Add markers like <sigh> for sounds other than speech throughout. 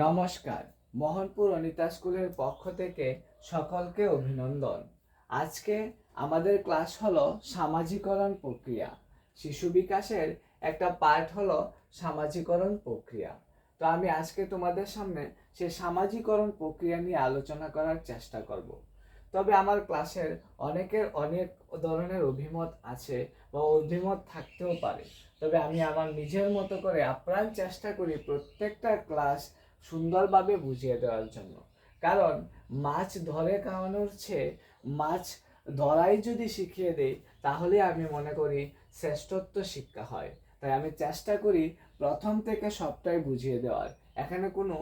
নমস্কার। মোহনপুর অনিতা স্কুলের পক্ষ থেকে সকলকে অভিনন্দন। আজকে আমাদের ক্লাস হলো সামাজিকরণ প্রক্রিয়া। শিশু বিকাশের একটা পার্ট হলো সামাজিকরণ প্রক্রিয়া। তো আমি আজকে তোমাদের সামনে সে সামাজিকরণ প্রক্রিয়া নিয়ে আলোচনা করার চেষ্টা করব। তবে আমার ক্লাসের অনেকের অনেক ধরনের অভিমত আছে বা অভিমত থাকতেও পারে। তবে আমি আমার নিজের মতো করে আপ্রাণ চেষ্টা করি প্রত্যেকটা ক্লাস সুন্দরভাবে বুঝিয়ে দেওয়ার জন্য। কারণ মাছ ধরে খাওয়ানোর চেয়ে মাছ ধরাই যদি শিখিয়ে দেই, তাহলে আমি মনে করি শ্রেষ্ঠত্ব শিক্ষা হয়। তাই আমি চেষ্টা করি প্রথম থেকে সবটাই বুঝিয়ে দেওয়ার। এখানে কোনো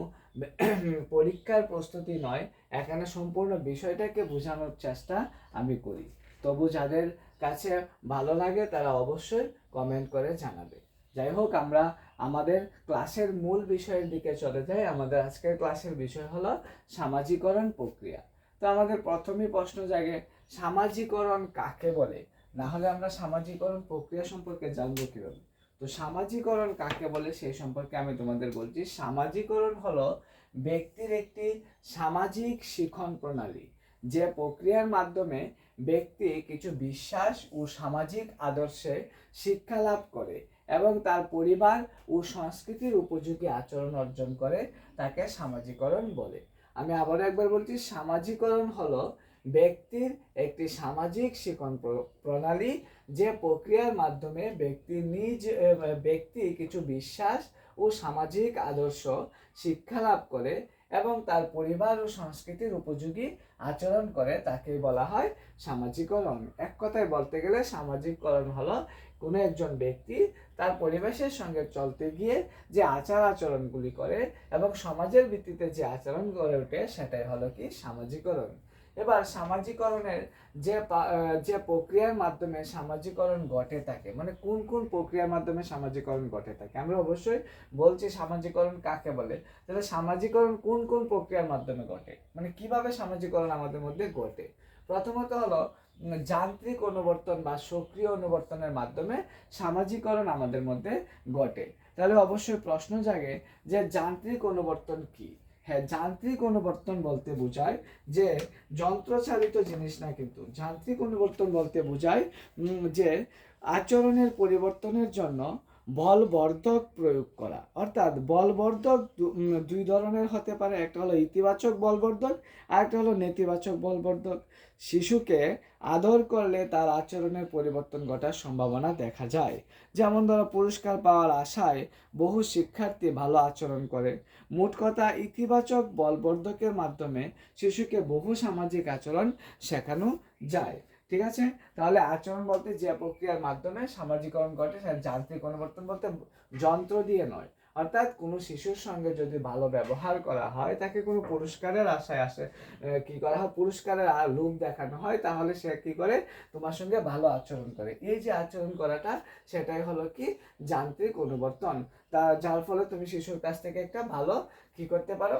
<clears throat> পরীক্ষার প্রস্তুতি নয়, এখানে সম্পূর্ণ বিষয়টাকে বোঝানোর চেষ্টা আমি করি। তবু যাদের কাছে ভালো লাগে, তারা অবশ্যই কমেন্ট করে জানাবে। যাই হোক, আমরা আমাদের ক্লাসের মূল বিষয়ের দিকে চলে যাই। আমাদের আজকের ক্লাসের বিষয় হলো সামাজিকরণ প্রক্রিয়া। তো আমাদের প্রথমেই প্রশ্ন জাগে, সামাজিকরণ কাকে বলে? না হলে আমরা সামাজিকরণ প্রক্রিয়া সম্পর্কে জানব কীভাবে? তো সামাজিকরণ কাকে বলে সেই সম্পর্কে আমি তোমাদের বলছি। সামাজিকরণ হলো ব্যক্তির একটি সামাজিক শিখন প্রণালী, যে প্রক্রিয়ার মাধ্যমে ব্যক্তি কিছু বিশ্বাস ও সামাজিক আদর্শে শিক্ষা লাভ করে। এবং তার পরিবার ও সংস্কৃতির উপযোগী আচরণ অর্জন করে তাকে সামাজিকরণ বলে। আমি আবারও একবার বলছি, সামাজিকরণ হলো ব্যক্তির একটি সামাজিক প্র- প্রণালী যে প্রক্রিয়ার মাধ্যমে ব্যক্তি নিজ ব্যক্তি কিছু বিশ্বাস ও সামাজিক আদর্শ শিক্ষা লাভ করে এবং তার পরিবার ও সংস্কৃতির উপযোগী আচরণ করে, তাকেই বলা হয় সামাজিকরণ। এক কথায় বলতে গেলে সামাজিকরণ হলো কোনো একজন ব্যক্তি তার পরিবেশের সঙ্গে চলতে গিয়ে যে আচার আচরণগুলি করে এবং সমাজের ভিত্তিতে যে আচরণ গড়ে ওঠে সেটাই হলো কি সামাজিকরণ। এবার সামাজিকরণের যে যে প্রক্রিয়ার মাধ্যমে সামাজিকরণ ঘটে থাকে মানে কোন কোন প্রক্রিয়ার মাধ্যমে সামাজিকরণ ঘটে থাকে, আমরা অবশ্যই বলছি সামাজিকরণ কাকে বলে? তাহলে সামাজিকরণ কোন কোন প্রক্রিয়ার মাধ্যমে ঘটে? মানে কীভাবে সামাজিকরণ আমাদের মধ্যে ঘটে? প্রথমত হলো যান্ত্রিক অনুবর্তন বা সক্রিয় অনুবর্তনের মাধ্যমে সামাজিকরণ আমাদের মধ্যে ঘটে। তাহলে অবশ্যই প্রশ্ন জাগে যে যান্ত্রিক অনুবর্তন কি? হ্যাঁ যান্ত্রিক অনুবর্তন বলতে বোঝায় যে যন্ত্রচালিত জিনিস না কিন্তু, যান্ত্রিক অনুবর্তন বলতে বোঝায় যে আচরণের পরিবর্তনের জন্য বলবর্ধক প্রয়োগ করা। অর্থাৎ বলবর্ধক দুই ধরনের হতে পারে। একটা হলো ইতিবাচক বলবর্ধক আর একটা হলো নেতিবাচক বলবর্ধক। শিশুকে আদর করলে তার আচরণের পরিবর্তন ঘটার সম্ভাবনা দেখা যায়। যেমন ধরো, পুরস্কার পাওয়ার আশায় বহু শিক্ষার্থী ভালো আচরণ করে। মোট কথা, ইতিবাচক বলবর্ধকের মাধ্যমে শিশুকে বহু সামাজিক আচরণ শেখানো যায়। ঠিক আছে? তাহলে আচরণ বলতে যে প্রক্রিয়ার মাধ্যমে সামাজিকরণ ঘটে, সেটা যান্ত্রিক অনুবর্তন বলতে যন্ত্র দিয়ে নয়। অর্থাৎ কোনো শিশুর সঙ্গে যদি ভালো ব্যবহার করা হয়, তাকে কোনো পুরস্কারের আশায় আসে কি করা হয়? পুরস্কারের লোভ দেখানো হয়, তাহলে সে কি করে? তোমার সঙ্গে ভালো আচরণ করে। এই যে আচরণ করাটা, সেটাই হলো কি? যান্ত্রিক অনুবর্তন। তা, যার ফলে তুমি শিশুর কাছ থেকে একটা ভালো কি করতে পারো?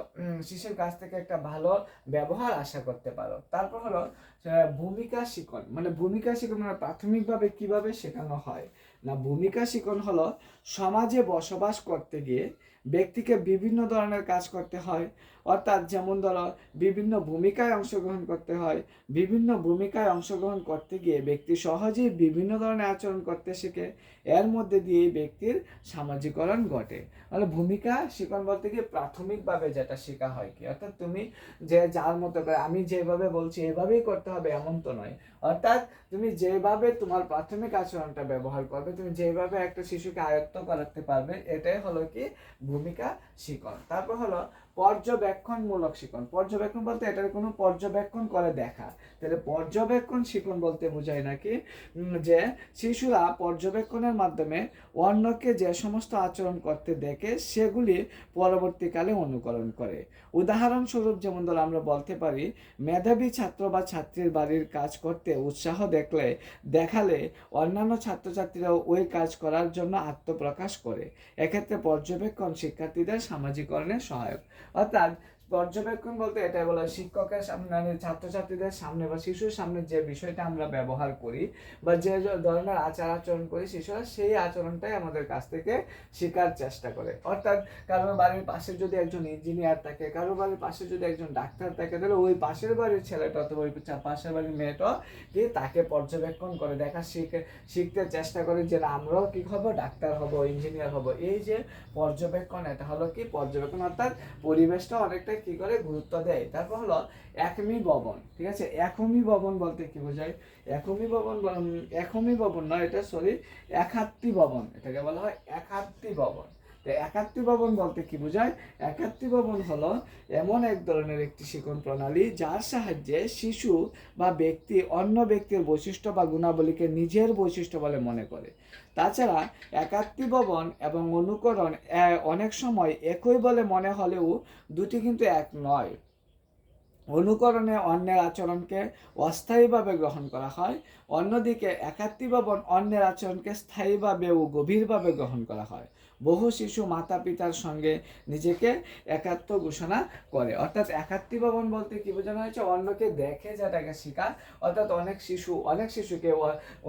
শিশুর কাছ থেকে একটা ভালো ব্যবহার আশা করতে পারো। তারপর হলো ভূমিকা শিখন মানে ভূমিকা শিখন মানে প্রাথমিকভাবে কীভাবে শেখানো হয়? না ভূমিকা শিখন হলো সমাজে বসবাস করতে গিয়ে ব্যক্তিকে বিভিন্ন ধরনের কাজ করতে হয় অর্থাৎ যেমন ধরো বিভিন্ন ভূমিকায় অংশগ্রহণ করতে হয়, বিভিন্ন ভূমিকায় অংশগ্রহণ করতে গিয়ে ব্যক্তি সহজেই বিভিন্ন ধরনের আচরণ করতে শেখে। এর মধ্যে দিয়েই ব্যক্তির সামাজিকরণ ঘটে। মানে ভূমিকা শিখন বলতে গিয়ে প্রাথমিকভাবে যেটা শেখা হয় কি? অর্থাৎ তুমি যে যার মতো করে আমি যেভাবে বলছি, এভাবেই করতে হবে এমন তো নয়। অর্থাৎ তুমি যেভাবে তোমার প্রাথমিক আচরণটা ব্যবহার করবে, তুমি যেভাবে একটা শিশুকে আয়ত্ত করাতে পারবে, এটাই হলো কি? ভূমিকা শিখন তারপর হলো পর্যবেক্ষণমূলক শিখন পর্যবেক্ষণ বলতে এটার কোনো পর্যবেক্ষণ করে দেখা। তাহলে পর্যবেক্ষণ শিখন বলতে বোঝায় নাকি? যে শিশুরা পর্যবেক্ষণের মাধ্যমে অন্যকে যে সমস্ত আচরণ করতে দেখে, সেগুলি পরবর্তীকালে অনুকরণ করে। উদাহরণস্বরূপ যেমন ধরো আমরা বলতে পারি, মেধাবী ছাত্র বা ছাত্রীর বাড়ির কাজ করতে উৎসাহ দেখলে, দেখালে অন্যান্য ছাত্রছাত্রীরাও ওই কাজ করার জন্য আত্মপ্রকাশ করে। এক্ষেত্রে পর্যবেক্ষণ শিক্ষার্থীদের সামাজিকরণে সহায়ক। অর্থাৎ পর্যবেক্ষণ বলতে এটা বলা শিক্ষকের সামনে মানে ছাত্রছাত্রীদের সামনে বা শিশুর সামনে যে বিষয়টা আমরা ব্যবহার করি বা যে ধরনের আচার আচরণ করি শিশুরা সেই আচরণটাই আমাদের কাছ থেকে শেখার চেষ্টা করে। অর্থাৎ কারোর বাড়ির পাশে যদি একজন ইঞ্জিনিয়ার থাকে কারোর বাড়ির পাশে যদি একজন ডাক্তার থাকে, তাহলে ওই পাশের বাড়ির ছেলেটা অথবা ওই পাশের বাড়ির মেয়েটা কি তাকে পর্যবেক্ষণ করে, দেখা, শিখে, শিখতে চেষ্টা করে যে আমরাও কি হব, ডাক্তার হব ইঞ্জিনিয়ার হব। এই যে পর্যবেক্ষণ, এটা হলো কি পর্যবেক্ষণ, অর্থাৎ পরিবেশটা অনেকটা কি করে? গুরুত্ব দেয়। তারপর হলো একমি ভবন ঠিক আছে? একমি ভবন বলতে কি বোঝায়? একমি ভবন একমি ভবন নয়, এটা সরি একাত্তি ভবন এটাকে বলা হয় একাত্তি ভবন তো একাত্তি ভবন বলতে কি বোঝায়? একাত্তি ভবন হলো এমন এক ধরনের একটি শিক্ষণ প্রণালী যার সাহায্যে শিশু বা ব্যক্তি অন্য ব্যক্তির বৈশিষ্ট্য বা গুণাবলীকে নিজের বৈশিষ্ট্য বলে মনে করে। তাছাড়া একাত্তি ভবন এবং অনুকরণ অনেক সময় একই বলে মনে হলেও দুটি কিন্তু এক নয়। অনুকরণে অন্যের আচরণকে অস্থায়ীভাবে গ্রহণ করা হয়, অন্যদিকে একাত্তি ভবন অন্যের আচরণকে স্থায়ীভাবে ও গভীরভাবে গ্রহণ করা হয়। বহু শিশু মাতা পিতার সঙ্গে নিজেকে একাত্ম ঘোষণা করে। অর্থাৎ একাত্তি ভবন বলতে কি বোঝানো হয়েছে? অন্যকে দেখে যেটাকে শেখা অর্থাৎ অনেক শিশু, অনেক শিশুকে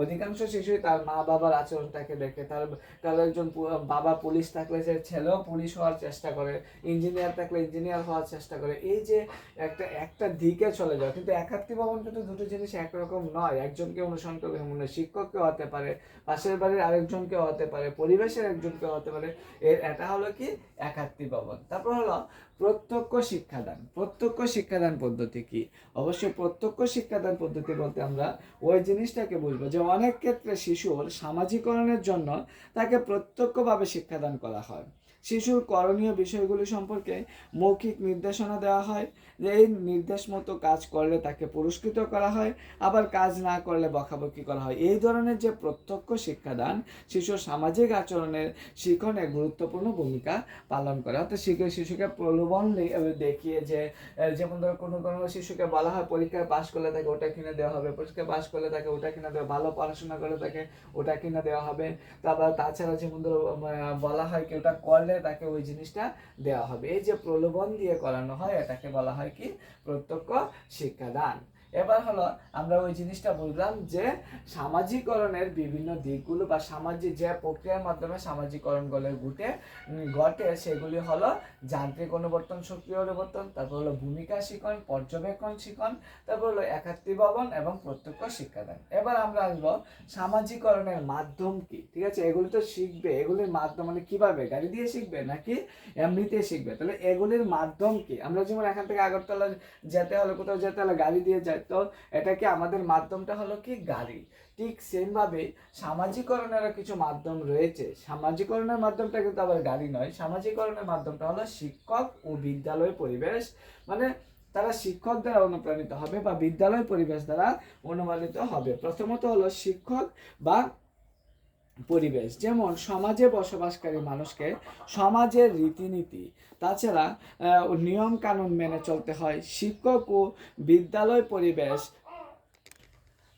অধিকাংশ শিশুই তার মা বাবার আচরণটাকে দেখে। তার তার একজন বাবা পুলিশ থাকলে সে ছেলেও পুলিশ হওয়ার চেষ্টা করে, ইঞ্জিনিয়ার থাকলে ইঞ্জিনিয়ার হওয়ার চেষ্টা করে। এই যে একটা একটা দিকে চলে যায়। কিন্তু একাত্তি ভবন কিন্তু দুটো জিনিস একরকম নয়। একজনকে অনুসরণ করবে মনে শিক্ষককে হতে পারে, পাশের বাড়ির আরেকজনকে হতে পারে, পরিবেশের একজনকে হতে পারে। এর এটা হলো কি? একাত্তি ভবন। তারপর হলো প্রত্যক্ষ শিক্ষাদান। প্রত্যক্ষ শিক্ষাদান পদ্ধতি কি? অবশ্যই প্রত্যক্ষ শিক্ষাদান পদ্ধতি বলতে আমরা ওই জিনিসটাকে বুঝব যে অনেক ক্ষেত্রে শিশুর সামাজিকরণের জন্য তাকে প্রত্যক্ষভাবে শিক্ষাদান করা হয়। শিশুর করণীয় বিষয়গুলি সম্পর্কে মৌখিক নির্দেশনা দেওয়া হয়। যে এই নির্দেশ মতো কাজ করলে তাকে পুরস্কৃত করা হয়, আবার কাজ না করলে বকাবকি করা হয়। এই ধরনের যে প্রত্যক্ষ শিক্ষাদান শিশুর সামাজিক আচরণের শিখনে গুরুত্বপূর্ণ ভূমিকা পালন করে। অর্থাৎ শিশু শিশুকে প্রলোভন দেখিয়ে যে যেমন ধরো কোনো কোনো শিশুকে বলা হয়, পরীক্ষায় পাশ করলে তাকে ওটা কিনে দেওয়া হবে, পরীক্ষায় পাশ করলে তাকে ওটা কিনে দেওয়া ভালো পড়াশোনা করলে তাকে ওটা কিনে দেওয়া হবে। তারপর তাছাড়া যেমন ধরো বলা হয় কি ওটা করলে তাকে ওই জিনিসটা দেওয়া হবে। এই যে প্রলোভন দিয়ে করানো হয়, এটাকে বলা হয় কি? প্রত্যক্ষ শিক্ষাদান। এবার হলো আমরা ওই জিনিসটা বুঝলাম যে সামাজিকরণের বিভিন্ন দিকগুলো বা সামাজিক যে প্রক্রিয়ার মাধ্যমে সামাজিকরণগুলো ঘটে ঘটে, সেগুলি হলো যান্ত্রিক অনুবর্তন, সক্রিয় অনুবর্তন, তারপর হলো ভূমিকা শিখন পর্যবেক্ষণ শিখন তারপর হলো একাত্তি ভবন এবং প্রত্যক্ষ শিক্ষাদান। এবার আমরা আসব সামাজিকরণের মাধ্যম কি, ঠিক আছে? এগুলি তো শিখবে, এগুলির মাধ্যম মানে কীভাবে? গাড়ি দিয়ে শিখবে নাকি এমনিতে শিখবে? তাহলে এগুলির মাধ্যম কি? আমরা যেমন এখান থেকে আগরতলা যেতে হলে, কোথাও যেতে হলে গাড়ি দিয়ে যাই তো এটা কি আমাদের মাধ্যমটা হলো কি গাড়ি? ঠিক সেমভাবে সামাজিকরণেরও কিছু মাধ্যম রয়েছে। সামাজিকরণের মাধ্যমটা কিন্তু আবার গাড়ি নয়। সামাজিকরণের মাধ্যমটা হলো শিক্ষক ও বিদ্যালয় পরিবেশ। মানে তারা শিক্ষক দ্বারা অনুপ্রাণিত হবে বা বিদ্যালয় পরিবেশ দ্বারা অনুপ্রাণিত হবে। প্রথমত হলো শিক্ষক বা পরিবেশ। যেমন সমাজে বসবাসকারী মানুষকে সমাজের রীতিনীতি তাছাড়া নিয়ম কানুন মেনে চলতে হয়। শিক্ষক ও বিদ্যালয় পরিবেশ।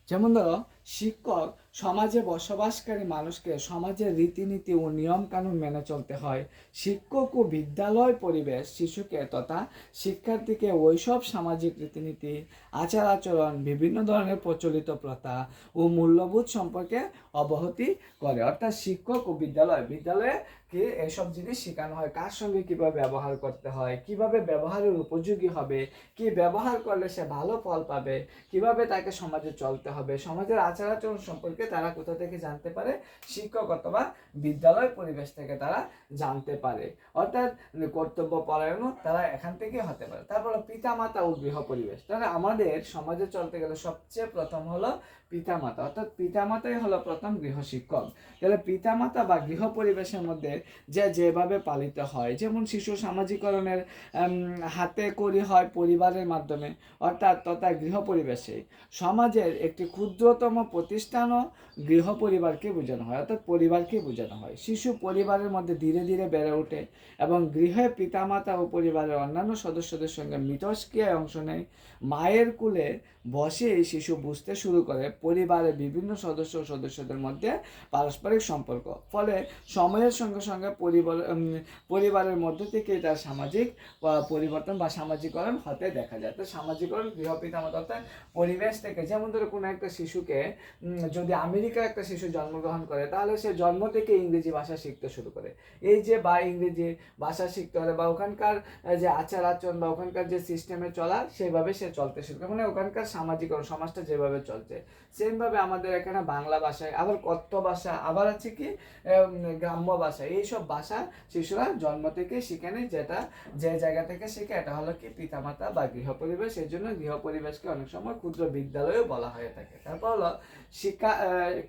যেমন ধরো, শিক্ষক সমাজে বসবাসকারী মানুষকে সমাজের রীতিনীতি ও নিয়ম কানুন মেনে চলতে হয়। শিক্ষক ও বিদ্যালয় পরিবেশ, শিশুকে তথা শিক্ষার্থীকে ওইসব সামাজিক রীতিনীতি, আচার আচরণ, বিভিন্ন ধরনের প্রচলিত প্রথা ও মূল্যবোধ সম্পর্কে অবহতি করে। অর্থাৎ শিক্ষক ও বিদ্যালয়, বিদ্যালয়ে কি এসব জিনিস শেখানো হয়? কার সঙ্গে কীভাবে ব্যবহার করতে হয়? কীভাবে ব্যবহারের উপযোগী হবে? কি ব্যবহার করলে সে ভালো ফল পাবে? কীভাবে তাকে সমাজে চলতে হবে? সমাজের আচার আচরণ সম্পর্কে তারা কোথা থেকে জানতে পারে? শিক্ষক অথবা বিদ্যালয় পরিবেশ থেকে তারা জানতে পারে। অর্থাৎ কর্তব্য পরায়ণও তারা এখান থেকে হতে পারে। তারপর পিতামাতা ও গৃহ পরিবেশ। তাহলে আমাদের সমাজে চলতে গেলে সবচেয়ে প্রথম হলো পিতামাতা, অর্থাৎ পিতামাতাই হলো প্রথম গৃহ শিক্ষক তাহলে পিতামাতা বা গৃহ পরিবেশের মধ্যে যে যেভাবে পালিত হয়, যেমন শিশু সামাজিকরণের হাতে করি হয় পরিবারের মাধ্যমে, অর্থাৎ তথা গৃহ পরিবেশে, সমাজের একটি ক্ষুদ্রতম প্রতিষ্ঠানও গৃহ পরিবারকে বোঝানো হয়, অর্থাৎ পরিবারকে বোঝানো হয়। শিশু পরিবারের মধ্যে ধীরে ধীরে বেড়ে ওঠে এবং গৃহে পিতামাতা ও পরিবারের অন্যান্য সদস্যদের সঙ্গে মিথস্ক্রিয়ায় অংশ নেয়। মায়ের কুলে বসে শিশু বুঝতে শুরু করে পরিবারের বিভিন্ন সদস্য ও সদস্যদের মধ্যে পারস্পরিক সম্পর্ক। ফলে সময়ের সঙ্গে সঙ্গে পরিবার পরিবারের মধ্য থেকে তার সামাজিক পরিবর্তন বা সামাজিকরণ হতে দেখা যায়। তো সামাজিকরণ গৃহপিতা অর্থাৎ পরিবেশ থেকে যেমন ধরো কোনো একটা শিশুকে যদি আমেরিকা একটা শিশু জন্মগ্রহণ করে, তাহলে সে জন্ম থেকে ইংরেজি ভাষা শিখতে শুরু করে। এই যে বা ইংরেজি ভাষা শিখতে হলে বা ওখানকার যে আচার আচরণ বা ওখানকার যে সিস্টেমে চলা, সেভাবে সে চলতে শুরু করে। মানে ওখানকার সামাজিকরণ, সমাজটা যেভাবে চলছে। সেমভাবে আমাদের এখানে বাংলা ভাষায়, আবার কথ্য ভাষা, আবার আছে কি গ্রাম্য ভাষা। এইসব ভাষা শিশুরা জন্ম থেকে শিখে নেয়, যেটা যে জায়গা থেকে শিখে, এটা হলো কি পিতামাতা বা গৃহ পরিবেশ এই জন্য গৃহ পরিবেশকে অনেক সময় ক্ষুদ্র বিদ্যালয়ও বলা হয়ে থাকে। তারপর হলো শিক্ষা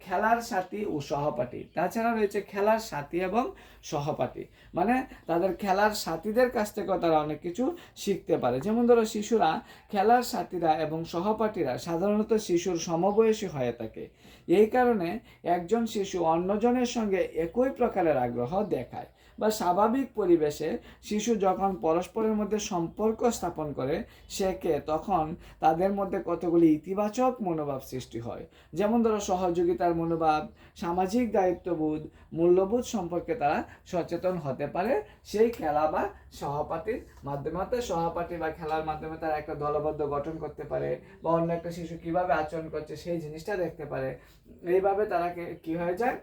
খেলার সাথী ও সহপাঠী। তাছাড়া রয়েছে খেলার সাথী এবং সহপাঠী। মানে তাদের খেলার সাথীদের কাছ থেকেও তারা অনেক কিছু শিখতে পারে। যেমন ধরো শিশুরা, খেলার সাথীরা এবং সহপাঠীরা সাধারণত শিশুর সমবয়সী হয়ে থাকে। এই কারণে একজন শিশু অন্যজনের সঙ্গে একই প্রকারের আগ্রহ দেখায়। বা স্বাভাবিক পরিবেশে শিশু যখন পরস্পরের মধ্যে সম্পর্ক স্থাপন করে, শেখে, তখন তাদের মধ্যে কতগুলি ইতিবাচক মনোভাব সৃষ্টি হয়। যেমন ধরো সহযোগিতার মনোভাব, সামাজিক দায়িত্ববোধ, মূল্যবোধ সম্পর্কে তারা সচেতন হতে পারে। সেই খেলা বা সহপাঠীর মাধ্যমে, অর্থাৎ সহপাঠী বা খেলার মাধ্যমে তারা একটা দলবদ্ধ গঠন করতে পারে বা অন্য একটা শিশু কীভাবে আচরণ করছে সেই জিনিসটা দেখতে পারে। এইভাবে তারা কি হয়ে যায়?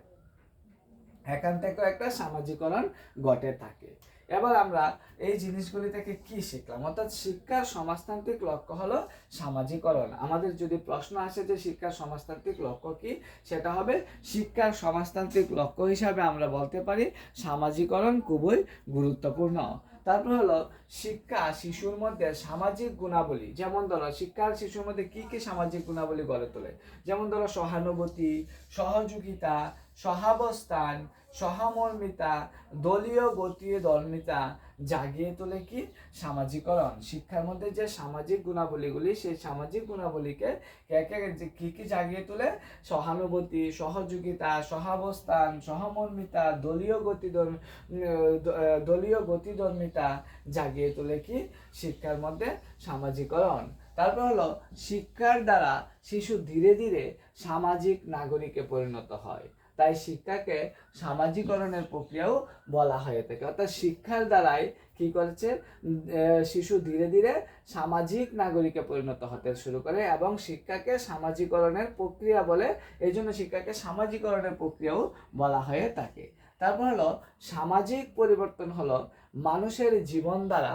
এখান থেকেও একটা সামাজিকরণ ঘটে থাকে। এবার আমরা এই জিনিসগুলি থেকে কি শিখলাম? অর্থাৎ শিক্ষার সমাজতান্ত্রিক লক্ষ্য হলো সামাজিকরণ। আমাদের যদি প্রশ্ন আসে যে শিক্ষার সমাজতান্ত্রিক লক্ষ্য কি, সেটা হবে শিক্ষার সমাজতান্ত্রিক লক্ষ্য হিসাবে আমরা বলতে পারি সামাজিকরণ খুবই গুরুত্বপূর্ণ। তারপর হলো শিক্ষা শিশুর মধ্যে সামাজিক গুণাবলী। যেমন ধরো শিক্ষা শিশুর মধ্যে কি কি সামাজিক গুণাবলী গড়ে তোলে? যেমন ধরো সহানুভূতি, সহযোগিতা, সহাবস্থান সহমর্মিতা, দলীয় গতি ধর্মিতা জাগিয়ে তোলে কি? সামাজিকরণ। শিক্ষার মধ্যে যে সামাজিক গুণাবলীগুলি, সেই সামাজিক গুণাবলীকে কে কে জাগিয়ে তোলে? সহানুভূতি, সহযোগিতা, সহাবস্থান, সহমর্মিতা, দলীয় গতি দলীয় গতিধর্মিতা জাগিয়ে তোলে কি? শিক্ষার মধ্যে সামাজিকরণ। তারপর হলো শিক্ষার দ্বারা শিশু ধীরে ধীরে সামাজিক নাগরিকে পরিণত হয়। তাই শিক্ষাকে সামাজিকরণের প্রক্রিয়াও বলা হয়ে থাকে। অর্থাৎ শিক্ষার দ্বারাই কি করছে? শিশু ধীরে ধীরে সামাজিক নাগরিকে পরিণত হতে শুরু করে এবং শিক্ষাকে সামাজিকরণের প্রক্রিয়া বলে এই জন্য শিক্ষাকে সামাজিকরণের প্রক্রিয়াও বলা হয়ে থাকে। তারপর হলো, সামাজিক পরিবর্তন হলো মানুষের জীবন দ্বারা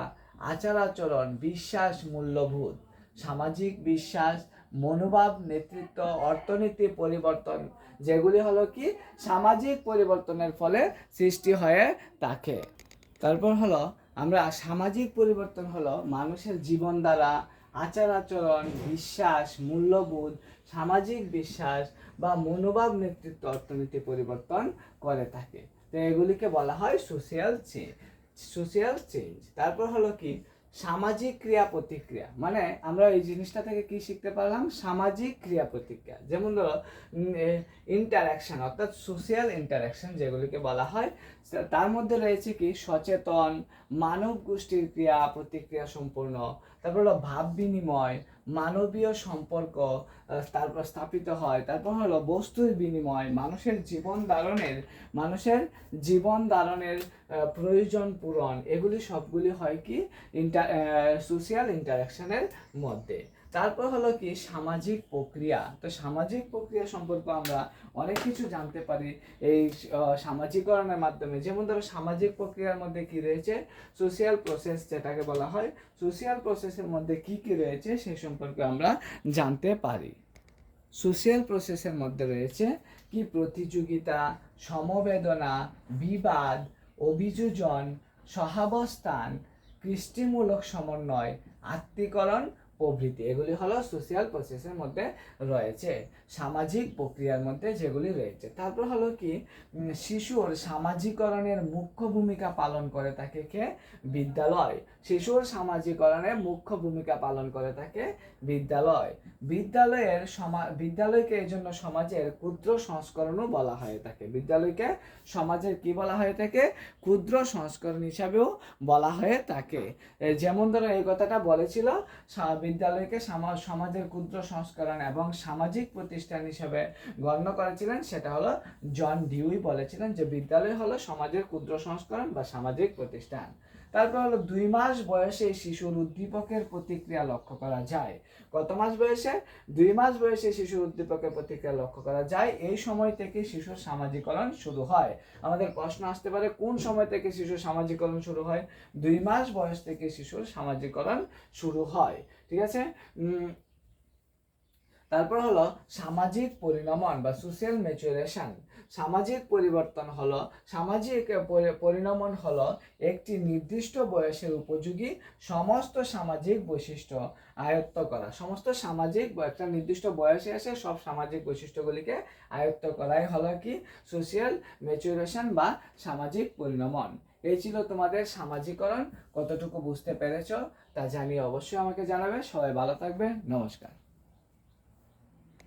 আচার আচরণ বিশ্বাস, মূল্যবোধ। সামাজিক বিশ্বাস, মনোভাব, নেতৃত্ব, অর্থনীতি পরিবর্তন যেগুলি হলো কি? সামাজিক পরিবর্তনের ফলে সৃষ্টি হয়ে থাকে। তারপর হলো, আমরা সামাজিক পরিবর্তন হলো মানুষের জীবন দ্বারা, আচার আচরণ, বিশ্বাস, মূল্যবোধ, সামাজিক বিশ্বাস বা মনোভাব নেতৃত্ব অর্থনীতি পরিবর্তন করে থাকে। তো এগুলিকে বলা হয় সোশিয়াল চেঞ্জ সোশিয়াল চেঞ্জ তারপর হলো কি? সামাজিক ক্রিয়া প্রতিক্রিয়া। মানে আমরা এই জিনিসটা থেকে কি শিখতে পারলাম? সামাজিক ক্রিয়া প্রতিক্রিয়া। যেমন ধরো ইন্টারাকশন অর্থাৎ সোশিয়াল ইন্টারাকশন যেগুলিকে বলা হয় তার মধ্যে রয়েছে কি? সচেতন মানব গোষ্ঠীর ক্রিয়া প্রতিক্রিয়া সম্পূর্ণ। তারপর হলো ভাব বিনিময় মানবীয় সম্পর্ক তারপর স্থাপিত হয়। তারপর হলো বস্তুর বিনিময়, মানুষের জীবন ধারণের, মানুষের জীবন ধারণের প্রয়োজন পূরণ। এগুলি সবগুলি হয় কি? ইন্টার সোশিয়াল ইন্টারাকশনের মধ্যে। তারপর হলো কি? সামাজিক প্রক্রিয়া। তো সামাজিক প্রক্রিয়া সম্পর্কে আমরা অনেক কিছু জানতে পারি এই সামাজিকরণের মাধ্যমে। যেমন ধরো সামাজিক প্রক্রিয়ার মধ্যে কি রয়েছে? সোশিয়াল প্রসেস যেটাকে বলা হয় সোশিয়াল প্রসেসের মধ্যে কি কি রয়েছে সেই সম্পর্কে আমরা জানতে পারি। সোশিয়াল প্রসেসের মধ্যে রয়েছে কি প্রতিযোগিতা, সমবেদনা, বিবাদ, অভিযোজন, সহাবস্থান, কৃষ্টিমূলক সমন্বয়, আত্মীকরণ, প্রভৃতি। এগুলি হলো সোশিয়াল প্রসেসের মধ্যে রয়েছে। সামাজিক প্রক্রিয়ার মধ্যে যেগুলি রয়েছে। তারপর হলো কি শিশুর সামাজিকরণের মুখ্য ভূমিকা পালন করে থাকে কে? বিদ্যালয়। শিশুর সামাজিকরণের মুখ্য ভূমিকা পালন করে থাকে বিদ্যালয়। বিদ্যালয়ের সমা, বিদ্যালয়কে এই জন্য সমাজের ক্ষুদ্র সংস্করণও বলা হয়ে থাকে বিদ্যালয়কে সমাজের কি বলা হয়ে থাকে ক্ষুদ্র সংস্করণ হিসাবেও বলা হয়ে থাকে যেমন ধরো এই কথাটা বলেছিল বিদ্যালয়কে সামা- সমাজের ক্ষুদ্র সংস্করণ এবং সামাজিক প্রতিষ্ঠান হিসেবে গণ্য করেছিলেন, সেটা হলো জন ডিউই বলেছিলেন যে বিদ্যালয় হলো সমাজের ক্ষুদ্র সংস্করণ বা সামাজিক প্রতিষ্ঠান। তারপর হলো দুই মাস বয়সে শিশুর উদ্দীপকের প্রতিক্রিয়া লক্ষ্য করা যায়। কত মাস বয়সে? দুই মাস বয়সে শিশুর উদ্দীপকের প্রতিক্রিয়া লক্ষ্য করা যায়। এই সময় থেকে শিশুর সামাজিকরণ শুরু হয়। আমাদের প্রশ্ন আসতে পারে, কোন সময় থেকে শিশুর সামাজিকরণ শুরু হয়? দুই মাস বয়স থেকে শিশুর সামাজিকরণ শুরু হয়। ঠিক আছে? তারপর হলো সামাজিক পরিণমন বা সোশ্যাল ম্যাচুরেশন সামাজিক পরিবর্তন হলো, সামাজিক পরি- পরিণমন হলো একটি নির্দিষ্ট বয়সের উপযোগী সমস্ত সামাজিক বৈশিষ্ট্য আয়ত্ত করা। সমস্ত সামাজিক একটা নির্দিষ্ট বয়সে এসে সব সামাজিক বৈশিষ্ট্যগুলিকে আয়ত্ত করাই হলো কি? সোশ্যাল ম্যাচুরেশন বা সামাজিক পরিণমন। এই ছিল তোমাদের সামাজিকরণ। কতটুকু বুঝতে পেরেছ তা জানিয়ে অবশ্যই আমাকে জানাবে। সবাই ভালো থাকবে নমস্কার।